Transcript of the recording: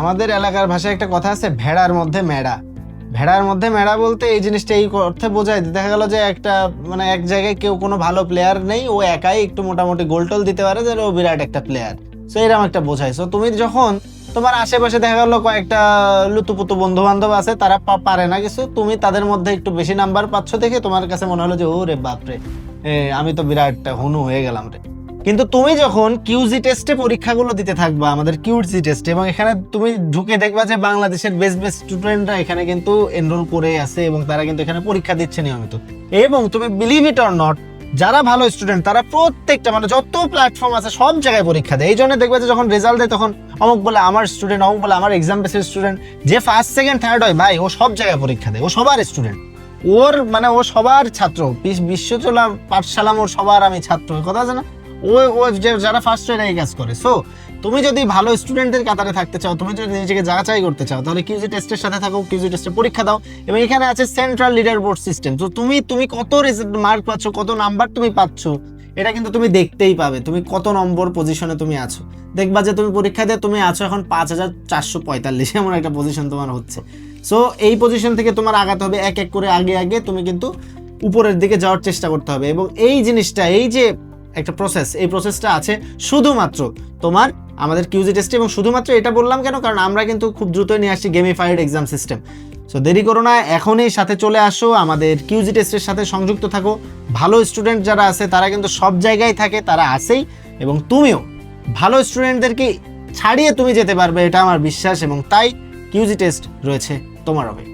আমাদের এলাকার ভাষায় একটা কথা আছে, ভেড়ার মধ্যে মেড়া। ভেড়ার মধ্যে মেড়া বলতে এই জিনিসটা এই অর্থে বোঝায় দেখা গেল যে একটা মানে এক জায়গায় কেউ কোনো ভালো প্লেয়ার নেই, ও একাই একটু মোটামুটি গোল টোল দিতে পারে যে ও বিরাট একটা প্লেয়ার সো এরকম একটা বোঝায়। সো তুমি যখন তোমার আশেপাশে দেখা গেল কয়েকটা লুতুপুতু বন্ধু বান্ধব আছে, তারা পারে না কিছু, তুমি তাদের মধ্যে একটু বেশি নাম্বার পাচ্ছ দেখে তোমার কাছে মনে হলো যে ও রে বাপরে আমি তো বিরাট হুনু হয়ে গেলাম রে। কিন্তু তুমি যখন কিউজি টেস্টে পরীক্ষাগুলো দিতে থাকবা, আমাদের কিউজি টেস্টে এবং এখানে তুমি ঢুকে দেখবা যে বাংলাদেশের বেস্ট বেস্ট স্টুডেন্টরা এখানে কিন্তু এনরোল করে আছে এবং তারা কিন্তু এখানে পরীক্ষা দিচ্ছে নিয়মিত। এবং তুমি বিলিভ ইট অর নট যারা ভালো স্টুডেন্ট তারা প্রত্যেকটা মানে যত প্ল্যাটফর্ম আছে সব জায়গায় পরীক্ষা দেয়। এই জন্য দেখবে যে যখন রেজাল্ট দেয় তখন অমুক বলে আমার স্টুডেন্ট অমুক বলে আমার এক্সাম বেসের স্টুডেন্ট যে ফার্স্ট সেকেন্ড থার্ড হয়, ভাই, ও সব জায়গায় পরীক্ষা দেয়, ও সবার স্টুডেন্ট ওর মানে ও সবার ছাত্র। বিশ- বিশ্বচলা পাঠশালা ওর সবার আমি ছাত্র, কথা আছে না? ও ও যারা ফার্স্ট ইয়ার কাজ করে সো তুমি যদি ভালো স্টুডেন্টদের কাতারে থাকতে চাও, তুমি যদি নিজেকে যাচাই করতে চাও, তাহলে কিউজি টেস্টের সাথে থাকো কিউজি টেস্টে পরীক্ষা দাও, এবং এখানে আছে সেন্ট্রাল লিডার বোর্ড সিস্টেম তো তুমি তুমি কত রেজাল্ট মার্ক পাচ্ছ, কত নাম্বার তুমি পাচ্ছ, এটা কিন্তু তুমি দেখতেই পাবে, তুমি কত নম্বর পজিশনে তুমি আছো। দেখবা যে তুমি পরীক্ষা দিয়ে তুমি আছো এখন পাঁচ হাজার চারশো পঁয়তাল্লিশ, এমন একটা পজিশন তোমার হচ্ছে। সো এই পজিশন থেকে তোমার আগাতে হবে, এক এক করে আগে আগে তুমি কিন্তু উপরের দিকে যাওয়ার চেষ্টা করতে হবে, এবং এই জিনিসটা, এই যে একটা প্রসেস এই প্রসেসটা আছে শুধুমাত্র তোমার আমাদের কিউজি টেস্টে এবং শুধুমাত্র এটা বললাম কেন? কারণ আমরা কিন্তু খুব দ্রুতই নিয়ে আসছি গেমিফাইড এক্সাম সিস্টেম সো দেরি করো না, এখনই সাথে চলে আসো, আমাদের কিউজি টেস্টের সাথে সংযুক্ত থাকো। ভালো স্টুডেন্ট যারা আছে, তারা কিন্তু সব জায়গায় থাকে, তারা আসেই এবং তুমিও। ভালো স্টুডেন্টদেরকে ছাড়িয়ে তুমি যেতে পারবে, এটা আমার বিশ্বাস এবং তাই কিউজি টেস্ট রয়েছে তোমার হবে